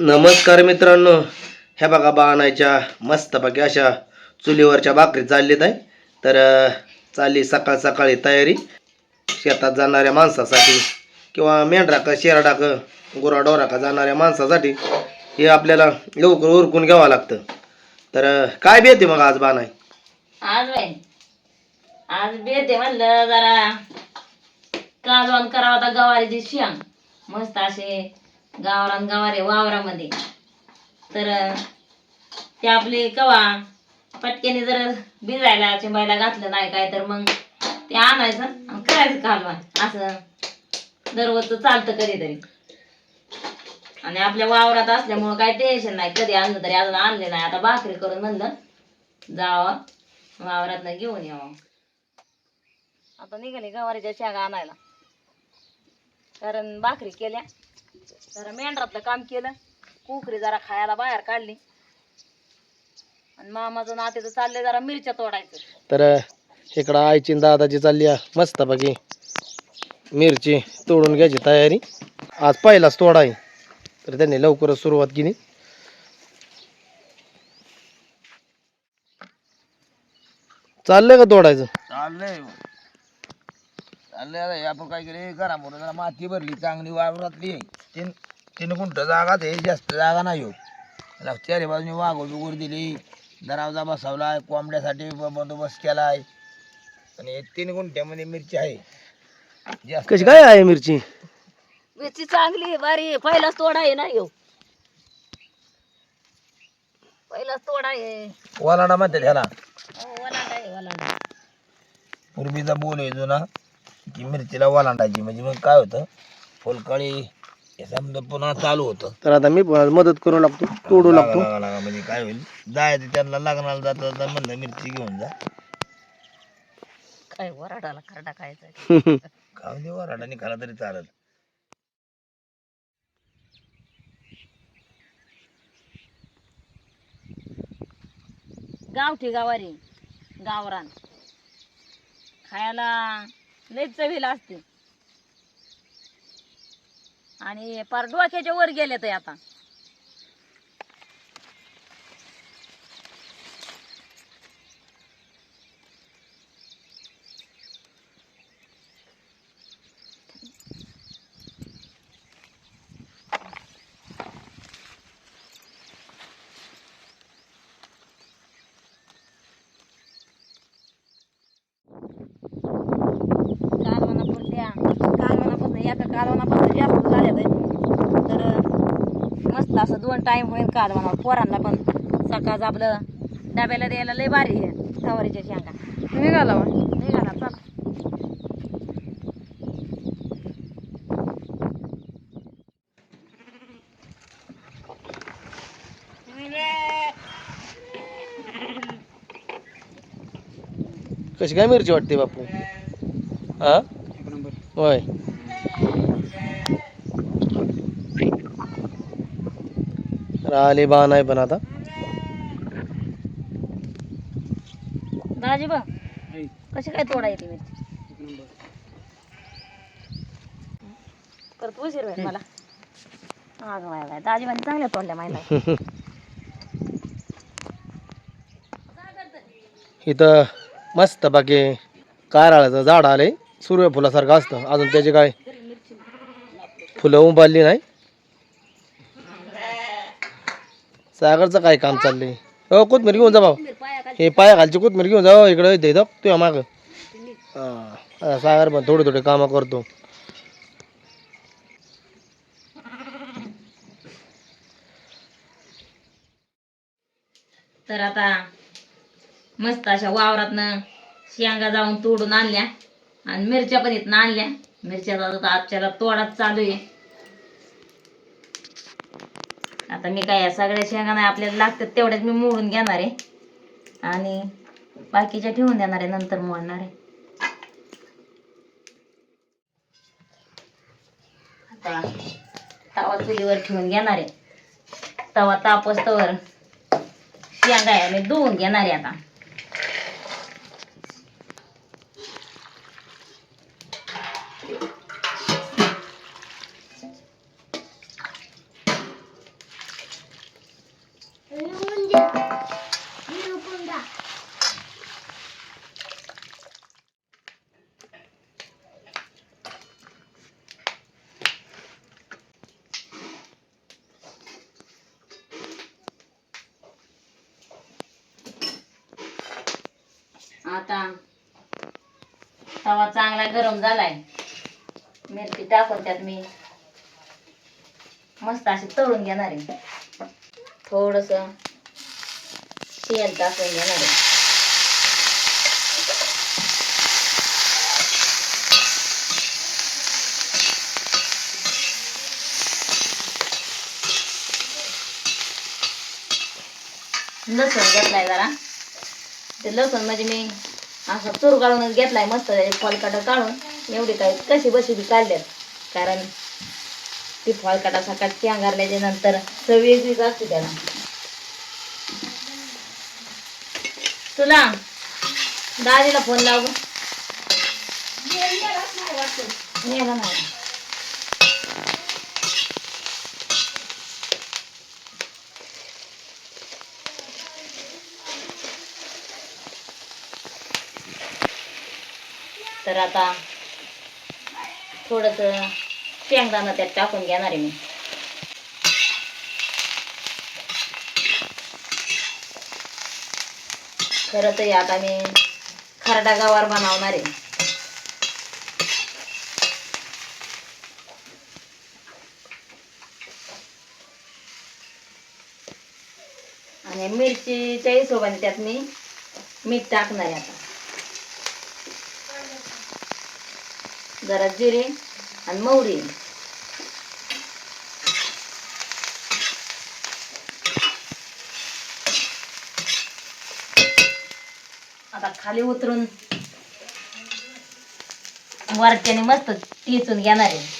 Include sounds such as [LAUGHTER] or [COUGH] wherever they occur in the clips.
नमस्कार मित्रांनो. ह्या बघा बाणायच्या मस्तपैकी अशा चुलीवरच्या भाकरी चाललीत आहे. तर चालली सकाळ सकाळी तयारी. शेतात जाणाऱ्या माणसासाठी किंवा मेंढराका शेरडाक गुराढोराका जाणाऱ्या माणसासाठी हे आपल्याला लवकर उरकून घ्यावं लागतं. तर काय बेते मग आज बाणाय आज आज बेते म्हणलं जरा. करावं गवारीची शेंग. मस्त असे गावरान गवारे वावरामध्ये. तर ते आपले कवा पटक्याने जर भिजायला चिंबायला घातलं नाही काय तर मग ते आणायचं आणि करायचं कालवा. असं दररोजचं चालतं कधीतरी. आणि आपल्या वावरात असल्यामुळं काय टेन्शन नाही. कधी आणलं तरी अजून आणले नाही. आता भाकरी करून म्हणलं जावं वावरात घेऊन यावं. आता निघाली गवारीच्या शेगा आणायला. कारण भाकरी केल्या. जरा मेंढरातलं काम केलं. कुकरी जरा खायला बाहेर काढली. आणि मामाचं नातेचं चाललंय जरा मिरच्या तोडायचं. तर इकडं आईची दादाची चालली आहे. मस्तपैकी मिरची तोडून घ्यायची तयारी. आज पहिलाच तोडा आहे. तर त्यांनी लवकरच सुरुवात केली. चाललंय का तोडायचं? चाललंय. हे आपण काय केलं घरामोर जरा माती भरली चांगली वावरातली. तीन तीन गुंठ जागा ते जास्त जागा नाही हो. चारी बाजूने वाघ बिगूर दिली. दरावजा बसवलाय कोंबड्यासाठी बंदोबस्त केलाय. आणि तीन गुंठ्यामध्ये मिरची आहे. जास्त कशी काय आहे मिरची? मिरची चांगली बारी पहिलाच तोडा आहे ना येऊ पहिलाच तोडा आहे. वलाडा म्हणते त्याला हो, वलांडा आहे वलांडा. पूर्वीचा बोल आहे जुना. की मिरचीला वलांडायची म्हणजे मग काय होतं फुलकळी हे समजा पुन्हा चालू होतं. तर आता मी मदत करू लागतो तोडू लागा लागतो. लागा लागा म्हणजे काय होईल जायचं त्यांना लग्नाला जाता जाता म्हणलं मिरची घेऊन जा. काय वराडाला खरडा खायचा खाऊ दे वराडाने खाला तरी चालत गावठी गावारी गावरान. खायला लय चवीला असते. आणि पार डोक्याच्या वर गेले ते आता. एका कालवणापासून जास्त झाल्या ते तर मस्त असं दोन टाइम होईल कालवणा. पोरांना पण सकाळचं आपलं डब्याला द्यायला लय भारी आहे. सवारीच्या शेंगा. निघाला निघाला चला. कशी काय मिरची वाटते बापू? हा? होय. आले बाण आहे पण आता. दाजी बा कशी काय तोडा येते मिरची? परत उशीर होईल मला. अगं बाय बाय दाजी चांगल्या तोडल्या माहिती इथं मस्त बाकी कारळाचं झाड आलंय. सूर्यफुलासारखं असतं. अजून त्याची काय फुलं उभारली नाही. सागरचं काय काम चाललंय? हो कोथमीर घेऊन जा भाऊ. हे पाया खालची कोथमीर घेऊन जा हो, इकडं इथे इथं तुझ्या माग. सागर पण थोडे थोडे कामं करतो. तर आता मस्त अशा वावरातनं शेंगा जाऊन तोडून आणल्या आणि मिरच्या पण इथनं आणल्या. मिरच्या आता आजच्याला तोडाच चालू आहे. आता मी काय या सगळ्या शेंगा नाही आपल्याला लागतात तेवढ्याच मी मोडून घेणार आहे. आणि बाकीच्या ठेवून देणार आहे नंतर मोडणार आहे. आता तवा चुलीवर ठेवून घेणार आहे. तवा तापस्तवर शेंगा आहे मी धुवून घेणार आहे आता. आता तवा चांगला गरम झालाय. मिरची टाकून त्यात मी मस्त अशी तळून घेणार आहे. थोडस तेल टाकून घेणार आहे. लसूण घेतलाय जरा. ते लसूण म्हणजे मी असं चूर काढूनच घेतलाय मस्त फॉलकाटा काढून. एवढी काय कशी बशी बी काढल्यात. कारण ती फॉलकाटा सकाळ अंगारल्याच्या नंतर वेगळीच असते त्याला. तुला दादीला फोन लाव. नाही. तर आता थोडस शेंगदाणा त्यात टाकून घेणार आहे मी. खरं तर आता मी खरडा गवार बनवणार आहे. आणि मिरचीच्या हिशोबाने त्यात मी मीठ टाकणार आहे आता. जरा जिरे आणि मोहरी आता खाली उतरून वरच्याने मस्त टिचून घेणार आहे.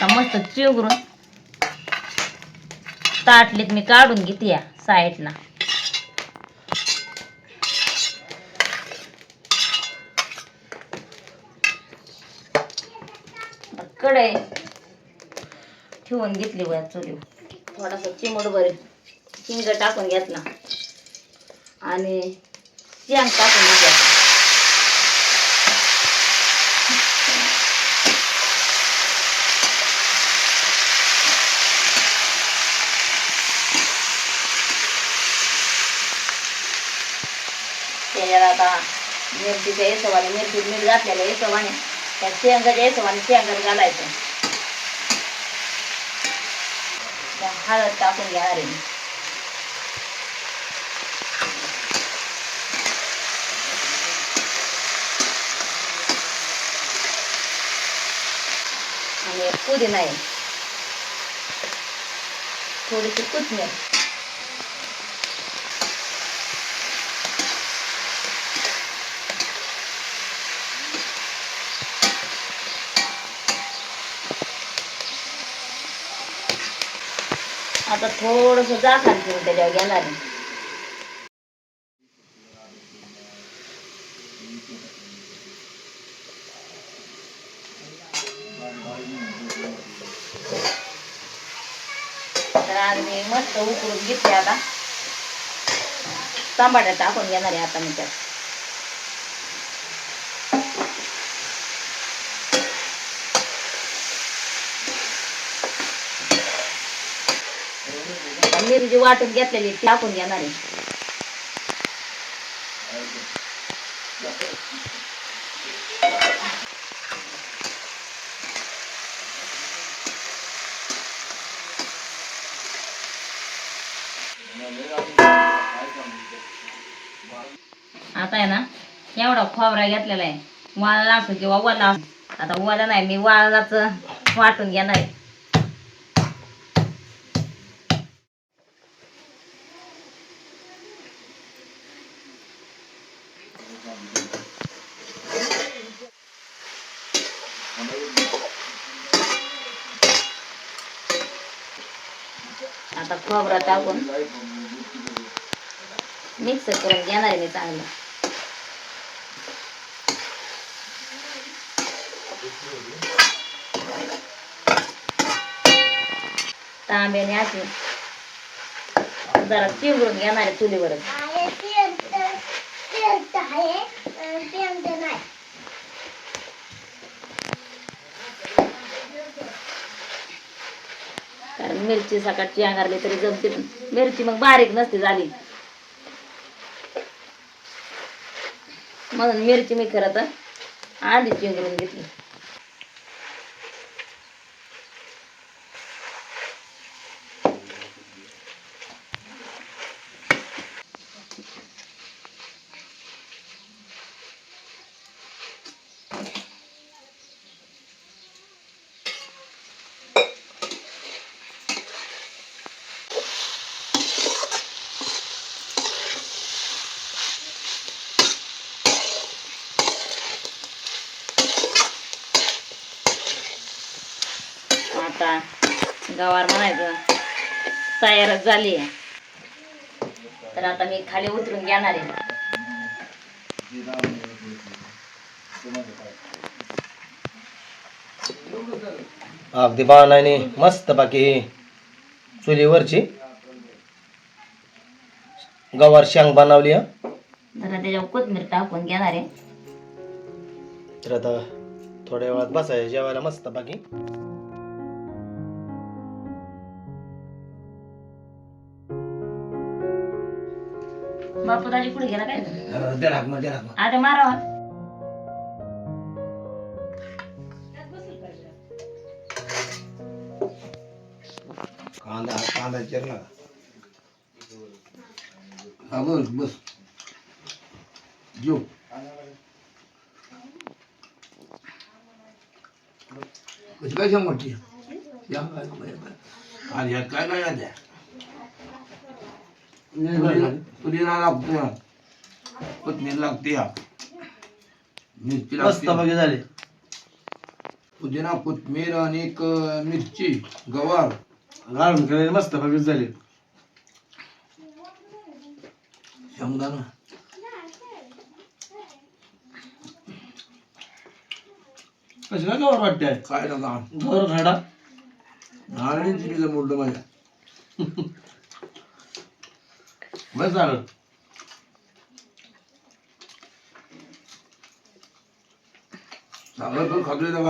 आता मस्त चिवरून ताटलीत मी काढून घेते या साईडला. कढई ठेवून घेतली वर चुली. थोडासा चिमडभर हिंग टाकून घेतला. आणि शेंग टाकून घेतला त्याच्यात आता मिरचीच्या येसवाने मिरची मीठ घातलेल्या येसवाने त्या शेंगाच्या येसवाने शेंगात घालायचं. त्या हळद टाकून घ्या आहे आणि पुदिना आहे. थोडीशी कोथमीर आता थोडस जाखान ठेवून त्याच्यावर घेणार आहे. तर आज मी मस्त उकळून घेते आता तांबाट्या टाकून घेणार आहे आता मी त्यात जी म्हणजे वाटून घेतलेली ती टाकून घेणार आहे. आता आहे ना एवढा खोबरा घेतलेला आहे. वाळला असो किंवा वला असो. आता वला नाही मी वाळलाच वाटून घेणार आहे. आता खोबरा टाकून मिक्स करून घेणार आहे मी चांगलं. तांब्याने असे जरा चिवरून घेणार आहे चुलीवरच कारण मिरची सकाळची अंगारली तरी जमते पण मिरची मग बारीक नसते झाली. म्हणून मिरची मी खरं तर आधी चिंगरून घेतली आता गवार म्हणायचं. तयारच झाली आहे. तर आता मी खाली उतरून घेणार आहे. अगदी बाणाने मस्त बाकी चुलीवरची गवार शांग बनवली जरा त्याच्यावर कोथमीर टाकून घेणार आहे. तर आता थोड्या वेळात बसायचं जेवायला मस्त बाकी. बापू दाजी पुढे गेला काय? राख मग राख आता मारावा कांदा कांदा चिरला. हा बस बस कशी काय या काय आणि काय काय द्या पुदिना लागतो या. मिरची मस्त लागते बाकी झाले. पुदिना कोथमीर आणि एक मिरची. गवार. घालून केलेले मस्त बाकी झाले. शेंगदाणा. कशी काय गवार वाटते काय नका गवार? खाडा नारळी चिरीचं मोठं माझ्या. [LAUGHS] बस झालं चांगलं पण खातोय का